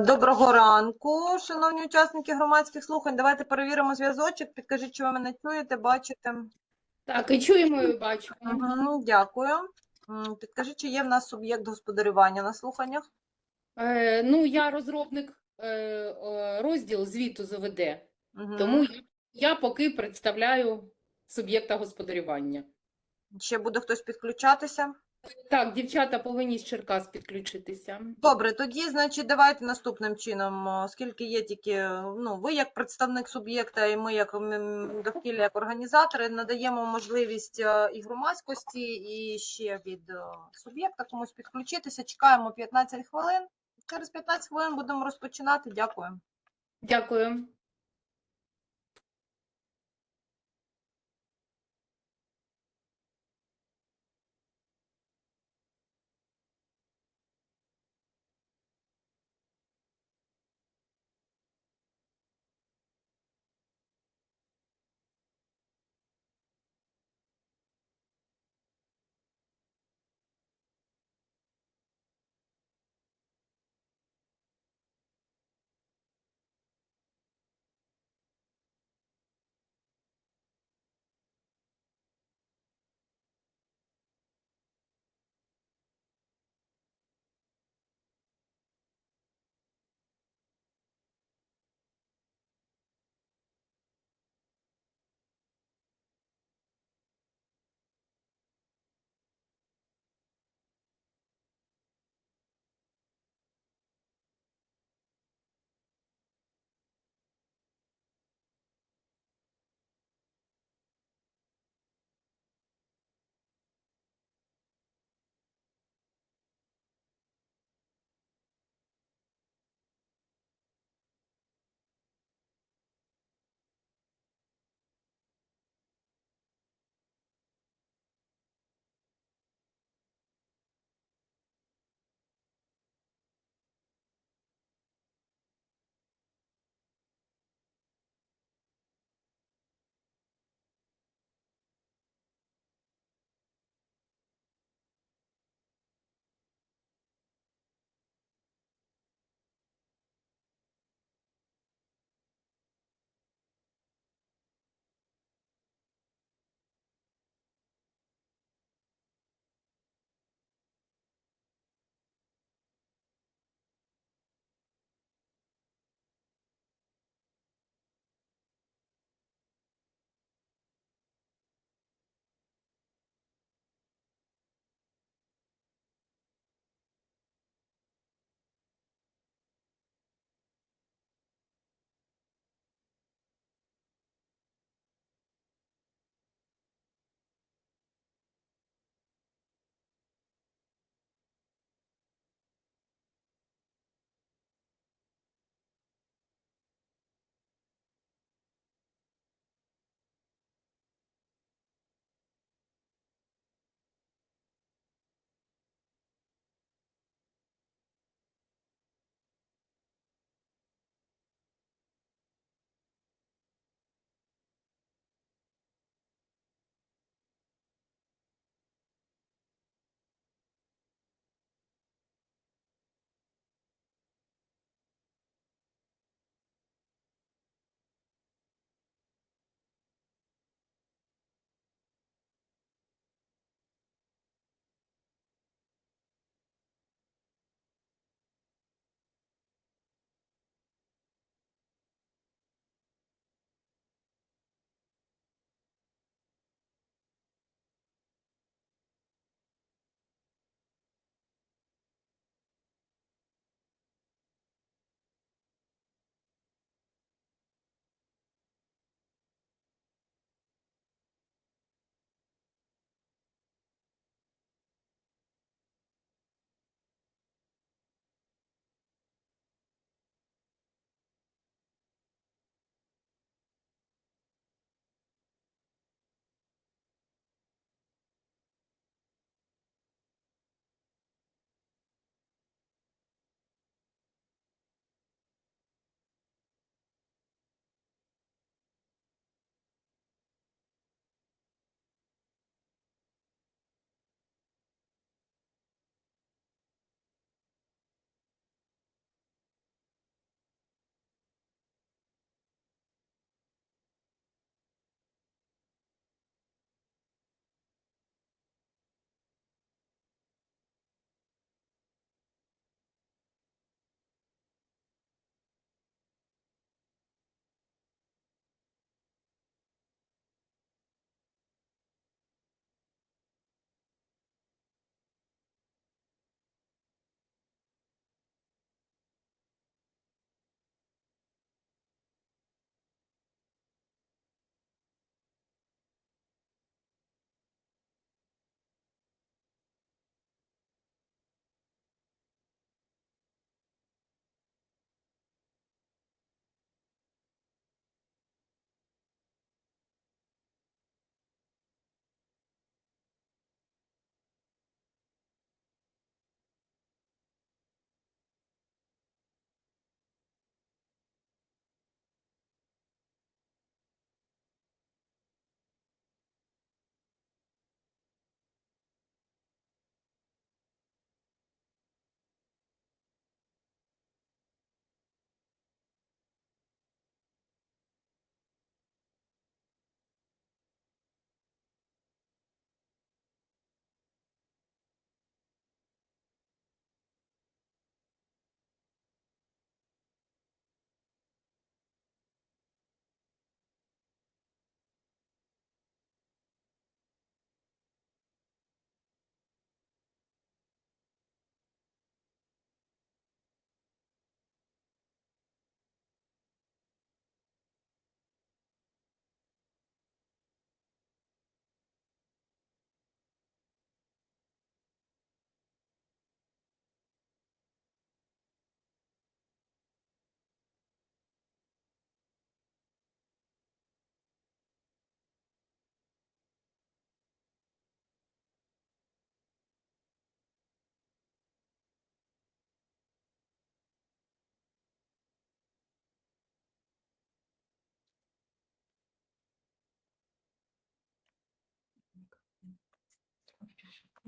Доброго ранку, шановні учасники громадських слухань. Давайте перевіримо зв'язочок. Підкажіть, чи ви мене чуєте, бачите. Так, і чуємо, і бачимо. Угу, дякую. Підкажіть, чи є в нас суб'єкт господарювання на слуханнях? Е, ну, я розробник е, розділ звіту з ОВД, Угу. тому я, я поки представляю суб'єкта господарювання. Ще буде хтось підключатися? Так, дівчата повинні з Черкас підключитися. Добре, тоді, значить, давайте наступним чином, оскільки є тільки, ну, ви як представник суб'єкта і ми як довкілля, як організатори, надаємо можливість е, і громадськості, і ще від е, суб'єкта комусь підключитися. Чекаємо 15 хвилин. Через 15 хвилин будемо розпочинати. Дякую. Дякую.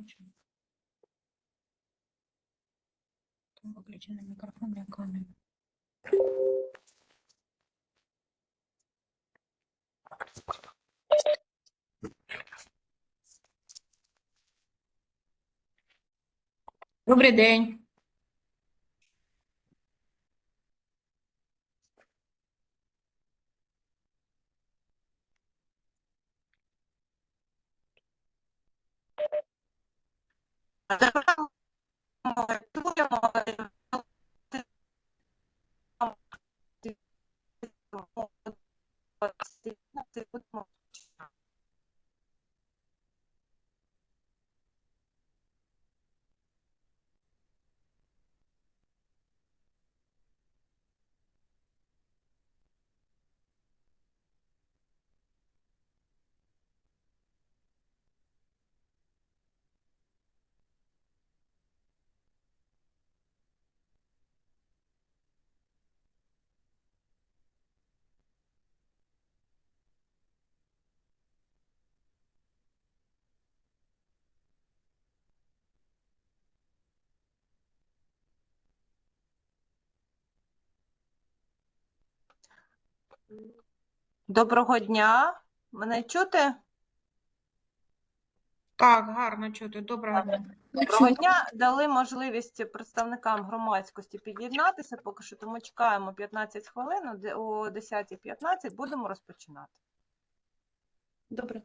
Включено. Там микрофон для камеры. Добрий день. I don't Доброго дня. Мене чути? Так, гарно чути. Доброго дня. Доброго дня. Дали можливість представникам громадськості під'єднатися. Поки що тому чекаємо 15 хвилин. О 10.15 будемо розпочинати. Добре.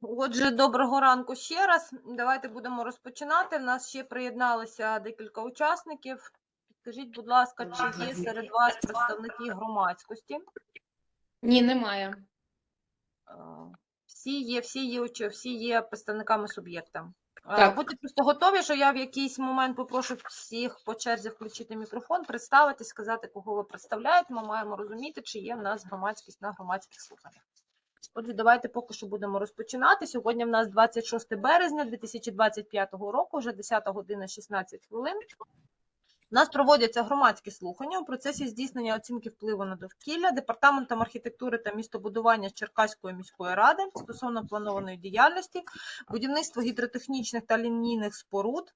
Отже, доброго ранку ще раз. Давайте будемо розпочинати. В нас ще приєдналися декілька учасників. Підкажіть, будь ласка, чи є серед вас представники громадськості? Ні, немає. Всі є, всі є, всі є представниками суб'єкта. Так. Будьте просто готові, що я в якийсь момент попрошу всіх по черзі включити мікрофон, представитись, сказати, кого ви представляєте. Ми маємо розуміти, чи є в нас громадськість на громадських слуханнях. Отже, давайте поки що будемо розпочинати. Сьогодні в нас 26 березня 2025 року, вже 10 година 16 хвилин. У нас проводяться громадські слухання у процесі здійснення оцінки впливу на довкілля Департаментом архітектури та містобудування Черкаської міської ради стосовно планованої діяльності, будівництво гідротехнічних та лінійних споруд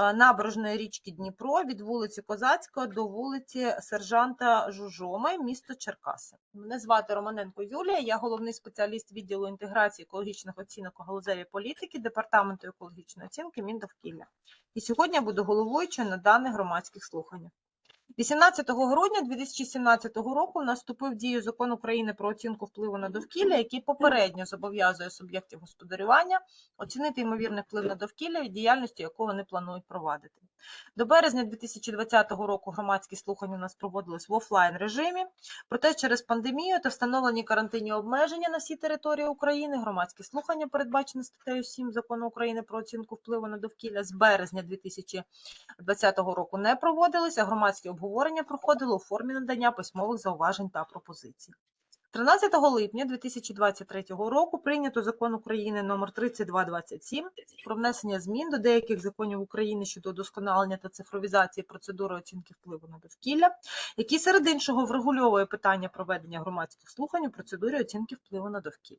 набережної річки Дніпро від вулиці Козацького до вулиці Сержанта Жужоми, місто Черкаси. Мене звати Романенко Юлія, я головний спеціаліст відділу інтеграції екологічних оцінок у галузеві політики Департаменту екологічної оцінки Міндовкілля. І сьогодні я буду головуючою на даних громадських слуханнях. 18 грудня 2017 року наступив дію закон України про оцінку впливу на довкілля, який попередньо зобов'язує суб'єктів господарювання оцінити ймовірний вплив на довкілля від діяльності, якого вони планують провадити. До березня 2020 року громадські слухання у нас проводились в офлайн режимі. Проте через пандемію та встановлені карантинні обмеження на всій території України громадські слухання, передбачені статтею 7 закону України про оцінку впливу на довкілля з березня 2020 року не проводились, а громадські обговорення проходили у формі надання письмових зауважень та пропозицій. 13 липня 2023 року прийнято закон України номер 3227 про внесення змін до деяких законів України щодо удосконалення та цифровізації процедури оцінки впливу на довкілля, який серед іншого врегульовує питання проведення громадських слухань у процедурі оцінки впливу на довкілля.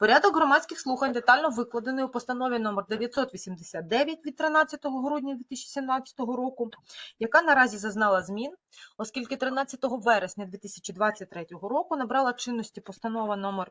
Порядок громадських слухань детально викладений у постанові номер 989 від 13 грудня 2017 року, яка наразі зазнала змін, оскільки 13 вересня 2023 року набрала чинності постанова номер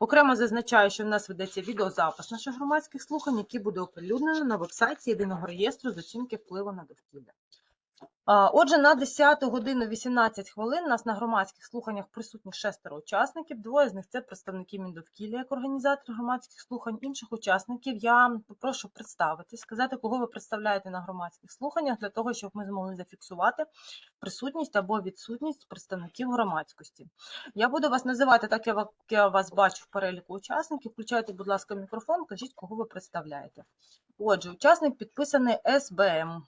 Окремо зазначаю, що в нас ведеться відеозапис наших громадських слухань, який буде оприлюднено на вебсайті єдиного реєстру з оцінки впливу на довкілля. Отже, на 10 годину 18 хвилин нас на громадських слуханнях присутні шестеро учасників. Двоє з них це представники Міндовкілля як організатор громадських слухань. Інших учасників я попрошу представити, сказати, кого ви представляєте на громадських слуханнях, для того, щоб ми змогли зафіксувати присутність або відсутність представників громадськості. Я буду вас називати так, як я вас бачу в переліку учасників. Включайте, будь ласка, мікрофон, кажіть, кого ви представляєте. Отже, учасник підписаний СБМ.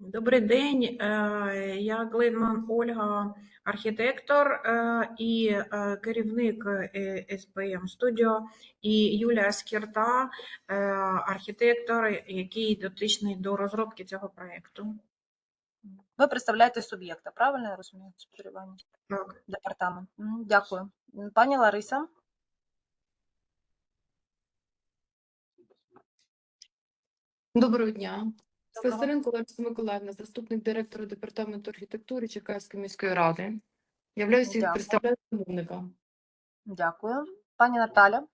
Добрий день. е, Я Глейдман Ольга, архітектор е, і е, керівник СПМ Студіо, і Юлія Скірта, архітектор, який дотичний до розробки цього проєкту. Ви представляєте суб'єкта, правильно я розумію? Сподівання? Так. Департамент. Дякую. Пані Лариса. Доброго дня. Сестеренко Лариса Миколаївна, заступник директора департаменту архітектури Черкаської міської ради. Являюся Дякую. представляю замовника. Дякую. Пані Наталя.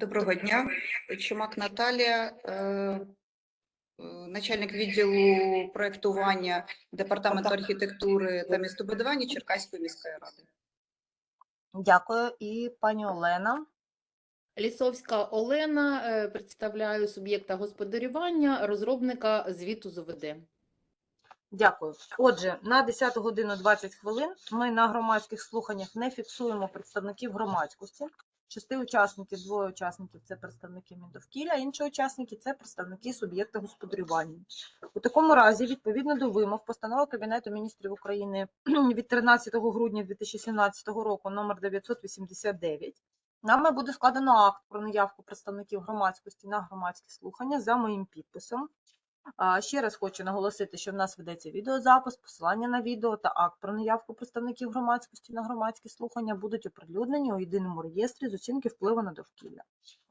Доброго дня, Чумак Наталія, е, е, начальник відділу проєктування Департаменту архітектури та містобудування Черкаської міської ради. Дякую. І пані Олена. Лісовська Олена, е, представляю суб'єкта господарювання, розробника звіту з ОВД. Дякую. Отже, на 10 годину 20 хвилин ми на громадських слуханнях не фіксуємо представників громадськості. Шести учасників, двоє учасників це представники Міндовкілля, інші учасники це представники суб'єкта господарювання. У такому разі, відповідно до вимог постанови Кабінету міністрів України від 13 грудня 2017 року номер 989, нами буде складено акт про наявку представників громадськості на громадські слухання за моїм підписом. Ще раз хочу наголосити, що в нас ведеться відеозапис, посилання на відео та акт про наявку представників громадськості на громадські слухання будуть оприлюднені у єдиному реєстрі з оцінки впливу на довкілля.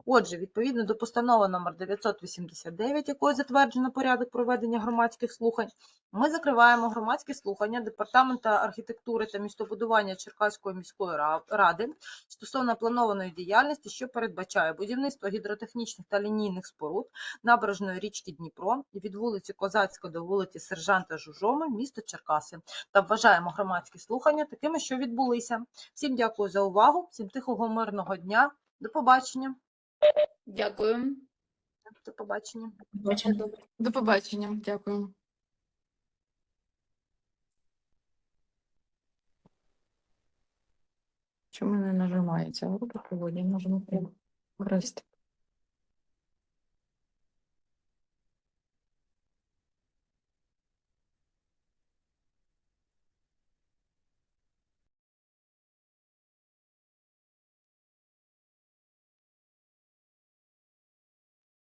Отже, відповідно до постанови номер 989, якою затверджено порядок проведення громадських слухань, ми закриваємо громадські слухання Департаменту архітектури та містобудування Черкаської міської ради стосовно планованої діяльності, що передбачає будівництво гідротехнічних та лінійних споруд набережної річки Дніпро від вулиці Козацька до вулиці Сержанта Жужоми, місто Черкаси. Та вважаємо громадські слухання такими, що відбулися. Всім дякую за увагу, всім тихого мирного дня. До побачення. Дякую. До побачення. До побачення. Дякую. Чому не нажимається? Руки можемо прямо красти.